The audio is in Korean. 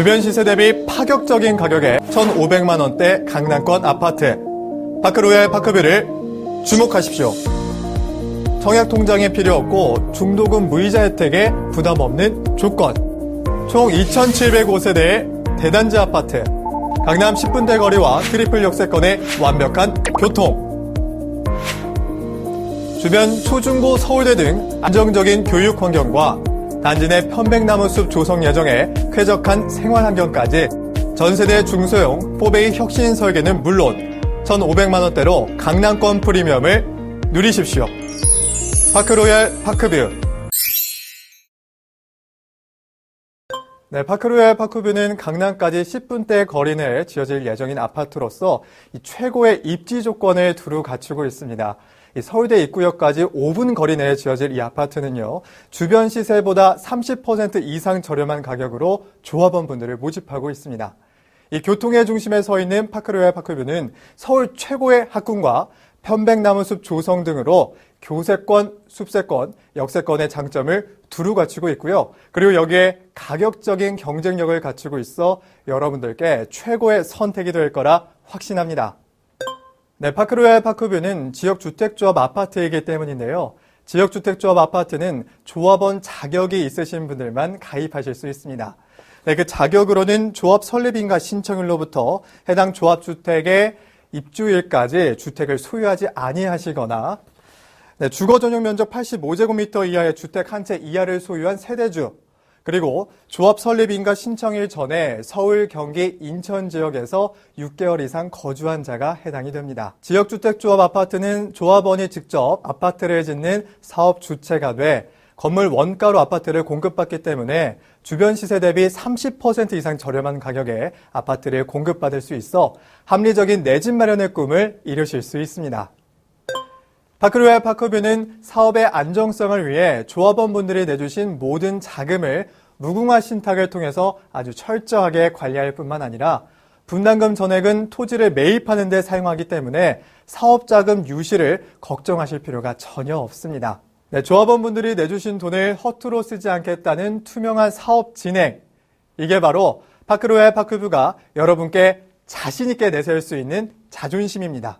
주변 시세 대비 파격적인 가격에 1,500만 원대 강남권 아파트 파크로얄 파크뷰를 주목하십시오. 청약 통장이 필요 없고 중도금 무이자 혜택에 부담 없는 조건. 총 2,705세대의 대단지 아파트. 강남 10분대 거리와 트리플 역세권의 완벽한 교통. 주변 초중고 서울대 등 안정적인 교육 환경과 단지 내 편백나무 숲 조성 예정에 쾌적한 생활 환경까지 전세대 중소형 4베이 혁신 설계는 물론 1,500만 원대로 강남권 프리미엄을 누리십시오. 파크로얄 파크뷰 네, 파크로얄 파크뷰는 강남까지 10분대 거리 내에 지어질 예정인 아파트로서 이 최고의 입지 조건을 두루 갖추고 있습니다. 이 서울대 입구역까지 5분 거리 내에 지어질 이 아파트는요, 주변 시세보다 30% 이상 저렴한 가격으로 조합원 분들을 모집하고 있습니다. 이 교통의 중심에 서 있는 파크로얄 파크뷰는 서울 최고의 학군과 편백나무 숲 조성 등으로 교세권, 숲세권, 역세권의 장점을 두루 갖추고 있고요. 그리고 여기에 가격적인 경쟁력을 갖추고 있어 여러분들께 최고의 선택이 될 거라 확신합니다. 네, 파크로얄 파크뷰는 지역주택조합 아파트이기 때문인데요. 지역주택조합 아파트는 조합원 자격이 있으신 분들만 가입하실 수 있습니다. 네, 그 자격으로는 조합 설립인가 신청일로부터 해당 조합주택의 입주일까지 주택을 소유하지 아니하시거나 네, 주거 전용 면적 85제곱미터 이하의 주택 한 채 이하를 소유한 세대주 그리고 조합 설립인가 신청일 전에 서울, 경기, 인천 지역에서 6개월 이상 거주한 자가 해당이 됩니다. 지역주택조합 아파트는 조합원이 직접 아파트를 짓는 사업 주체가 돼 건물 원가로 아파트를 공급받기 때문에 주변 시세 대비 30% 이상 저렴한 가격에 아파트를 공급받을 수 있어 합리적인 내 집 마련의 꿈을 이루실 수 있습니다. 파크로얄 파크뷰는 사업의 안정성을 위해 조합원분들이 내주신 모든 자금을 무궁화 신탁을 통해서 아주 철저하게 관리할 뿐만 아니라 분담금 전액은 토지를 매입하는 데 사용하기 때문에 사업자금 유실을 걱정하실 필요가 전혀 없습니다. 네, 조합원분들이 내주신 돈을 허투루 쓰지 않겠다는 투명한 사업 진행. 이게 바로 파크로얄 파크뷰가 여러분께 자신있게 내세울 수 있는 자존심입니다.